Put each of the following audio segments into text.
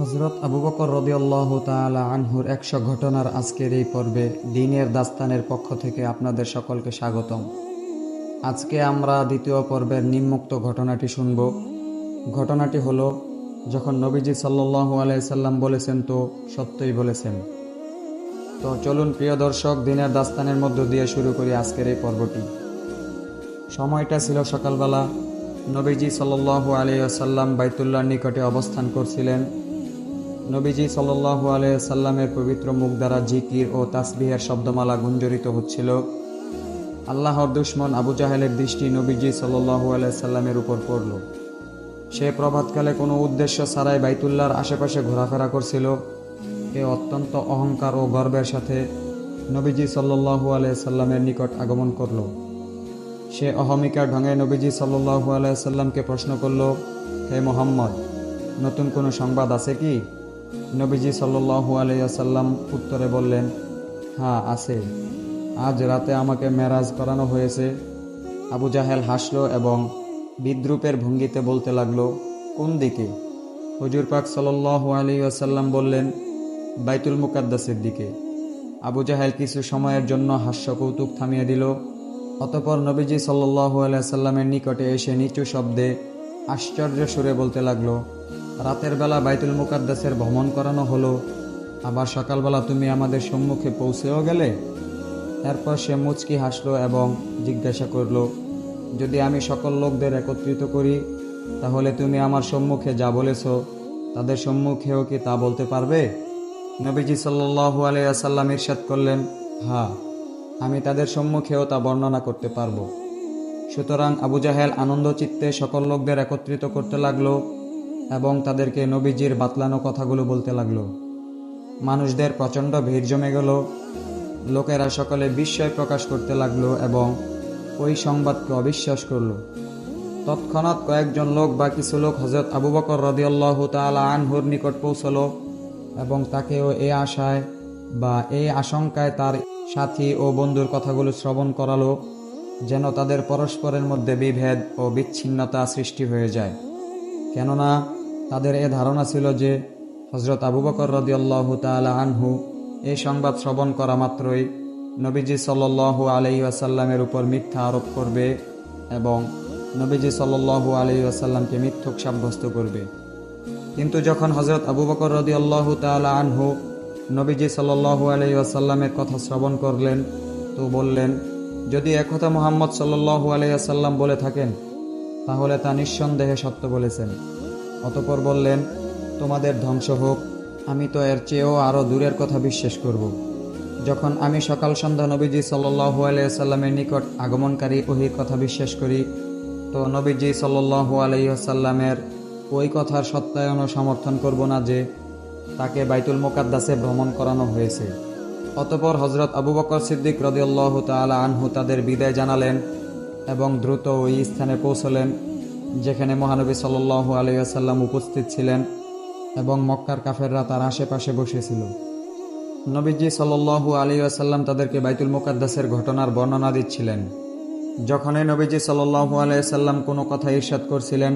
হজরত আবু বকর রদিয়াল্লাহ তাআলা আনহুর একশো ঘটনার আজকের এই পর্বে দিনের দাস্তানের পক্ষ থেকে আপনাদের সকলকে স্বাগতম। আজকে আমরা দ্বিতীয় পর্বের নিম্মুক্ত ঘটনাটি শুনব। ঘটনাটি হলো, যখন নবীজি সাল্লু আলাইসাল্লাম বলেছেন, তো সত্যই বলেছেন। তো চলুন প্রিয় দর্শক, দিনের দাস্তানের মধ্য দিয়ে শুরু করি আজকের এই পর্বটি। সময়টা ছিল সকালবেলা। নবীজি সাল্লু আলিয়াল্লাম বাইতুল্লাহর নিকটে অবস্থান করছিলেন। নবীজি সাল্লু আলিয়াল্লামের পবিত্র মুখ দ্বারা জিকির ও তাসবিহের শব্দমালা গুঞ্জরিত হচ্ছিল। আল্লাহর দুশ্মন আবু জাহেলের দৃষ্টি নবীজি সাল্লু আলাইসাল্লামের উপর পড়ল। সে প্রভাতকালে কোনো উদ্দেশ্য ছাড়াই বাইতুল্লাহর আশেপাশে ঘোরাফেরা করছিল। এ অত্যন্ত অহংকার ও গর্বের সাথে নবীজি সাল্লু আলাইসাল্লামের নিকট আগমন করল। সে অহমিকার ঢঙে নবীজি সাল্লু আলাইসাল্লামকে প্রশ্ন করল, হে মোহাম্মদ, নতুন কোনো সংবাদ আছে কি? নবীজি সাল্লু আলাইসাল্লাম উত্তরে বললেন হ্যাঁ আছে। আজ রাতে আমাকে মেরাজ করানো হয়েছে। আবু জাহেল হাসল এবং বিদ্রুপের ভঙ্গিতে বলতে লাগল, কোন দিকে? হুজুর পাক সাল্লু আলী বললেন, বাইতুল মুকাদ্দাসের দিকে। আবু জাহেল কিছু সময়ের জন্য হাস্য কৌতুক থামিয়ে দিল। অতপর নবীজি সাল্লু আলাইসাল্লামের নিকটে এসে নিচু শব্দে আশ্চর্য সুরে বলতে লাগল, রাতের বেলা বাইতুল মুকাদ্দাসের ভ্রমণ করানো হলো, আবার সকালবেলা তুমি আমাদের সম্মুখে পৌঁছেও গেলে? এরপর সে মুচকি হাসলো এবং জিজ্ঞাসা করল, যদি আমি সকল লোকদের একত্রিত করি, তাহলে তুমি আমার সম্মুখে যা বলেছ, তাদের সম্মুখেও কি তা বলতে পারবে? নবীজি সাল্লু আলাইসাল্লাম ইরশাদ করলেন হ্যাঁ আমি তাদের সম্মুখেও তা বর্ণনা করতে পারব। সুতরাং আবু জাহেল আনন্দ চিত্তে সকল লোকদের একত্রিত করতে লাগল এবং তাদেরকে নবীজির বাতলানো কথাগুলো বলতে লাগল। মানুষদের প্রচণ্ড ভিড় জমে গেল। লোকেরা সকলে বিস্ময় প্রকাশ করতে লাগল এবং ওই সংবাদকে অবিশ্বাস করল। তৎক্ষণাৎ কয়েকজন লোক বা কিছু লোক হজরত আবু বকর রদিয়াল্লাহ তালা আনহুর নিকট পৌঁছল এবং তাকেও এ আশায় বা এই আশঙ্কায় তার সাথী ও বন্ধুর কথাগুলো শ্রবণ করালো। যেন তাদের পরস্পরের মধ্যে বিভেদ ও বিচ্ছিন্নতা সৃষ্টি হয়ে যায়। কেননা তাদের এ ধারণা ছিল যে হজরত আবু বকর রদিয়াল্লাহ তালা আনহু এই সংবাদ শ্রবণ করা মাত্রই নবীজি সাল্লু আলি আসাল্লামের উপর মিথ্যা আরোপ করবে এবং নবীজি সাল্লু আলি আসাল্লামকে মিথ্যক সাব্যস্ত করবে। কিন্তু যখন হজরত আবু বকর রদি আল্লাহ তালা আনহু নবীজি সাল্লু আলি আসাল্লামের কথা শ্রবণ করলেন, তো বললেন যদি একথা মোহাম্মদ সাল্লু আলি আসাল্লাম বলে থাকেন, তাহলে তা নিঃসন্দেহে সত্য বলেছেন অতপর বললেন, তোমাদের ধ্বংস হোক, আমি তো এর চেয়েও আরও দূরের কথা বিশ্বাস করব। যখন আমি সকাল সন্ধ্যা নবীজি সাল্লু আলাইসাল্লামের নিকট আগমনকারী ওহির কথা বিশ্বাস করি, তো নবীজি সাল্লু আলাইসাল্লামের ওই কথার সত্যায়ন ও সমর্থন করব না যে, তাকে বাইতুল মোকাদ্দাসে ভ্রমণ করানো হয়েছে অতপর হজরত আবু বকর সিদ্দিক রদিয়াল্লাহ তালা আনহু তাদের বিদায় জানালেন এবং দ্রুত ওই স্থানে পৌঁছলেন, যেখানে মহানবী সাল্লু আলাইসাল্লাম উপস্থিত ছিলেন এবং মক্কার কাফেররা তার আশেপাশে বসেছিল। নবীজি সাল্লু আলী আসাল্লাম তাদেরকে বাইতুল মুকাদ্দাসের ঘটনার বর্ণনা দিচ্ছিলেন। যখনই নবীজি সাল্লু আলাইসাল্লাম কোনো কথা ঈর্ষাদ করছিলেন,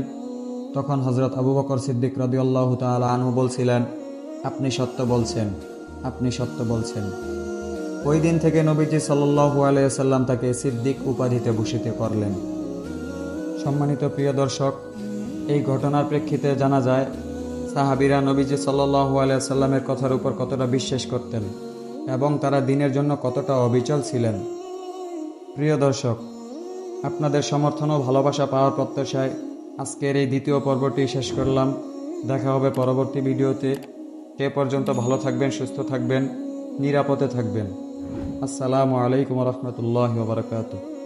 তখন হজরত আবু বকর সিদ্দিক রদিউল্লাহ তাল আনহু বলছিলেন, আপনি সত্য বলছেন। আপনি সত্য বলছেন। ওই দিন থেকে নবীজি সাল্লু আলাইসাল্লাম তাকে সিদ্দিক উপাধিতে ভূষিত করলেন। সম্মানিত প্রিয় দর্শক, এই ঘটনার প্রেক্ষিতে জানা যায়, সাহাবিরা নবীজি সাল্লাহ আলিয়াল্লামের কথার উপর কতটা বিশ্বাস করতেন এবং তারা দিনের জন্য কতটা অবিচল ছিলেন। প্রিয় দর্শক, আপনাদের সমর্থন ও ভালোবাসা পাওয়ার প্রত্যাশায় আজকের এই দ্বিতীয় পর্বটি শেষ করলাম। দেখা হবে পরবর্তী ভিডিওতে। সে পর্যন্ত ভালো থাকবেন সুস্থ থাকবেন নিরাপদে থাকবেন। আসসালামু আলাইকুম রহমতুল্লাহ বারকাতুহ।